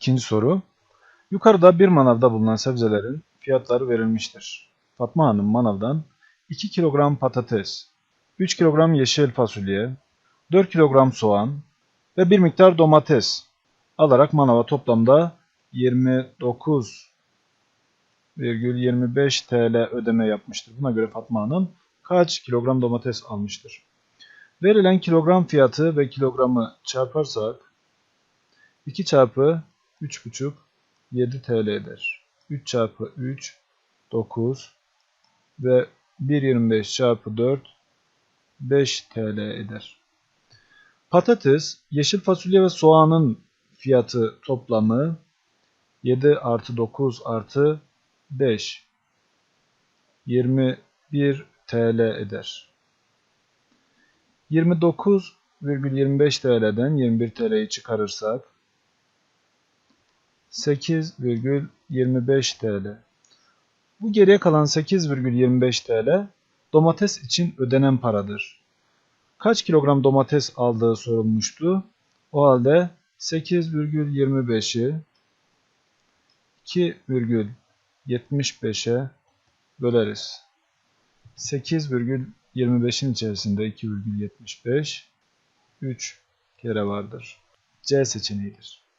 İkinci soru. Yukarıda bir manavda bulunan sebzelerin fiyatları verilmiştir. Fatma Hanım manavdan 2 kilogram patates, 3 kilogram yeşil fasulye, 4 kilogram soğan ve bir miktar domates alarak manava toplamda 29,25 TL ödeme yapmıştır. Buna göre Fatma Hanım kaç kilogram domates almıştır? Verilen kilogram fiyatı ve kilogramı çarparsak 2 çarpı 3,5 7 TL eder. 3 çarpı 3 9 ve 1,25 çarpı 4 5 TL eder. Patates, yeşil fasulye ve soğanın fiyatı toplamı 7 artı 9 artı 5 21 TL eder. 29,25 TL'den 21 TL'yi çıkarırsak 8,25 TL. Bu geriye kalan 8,25 TL domates için ödenen paradır. Kaç kilogram domates aldığı sorulmuştu. O halde 8,25'i 2,75'e böleriz. 8,25'in içerisinde 2,75 3 kere vardır. C seçeneğidir.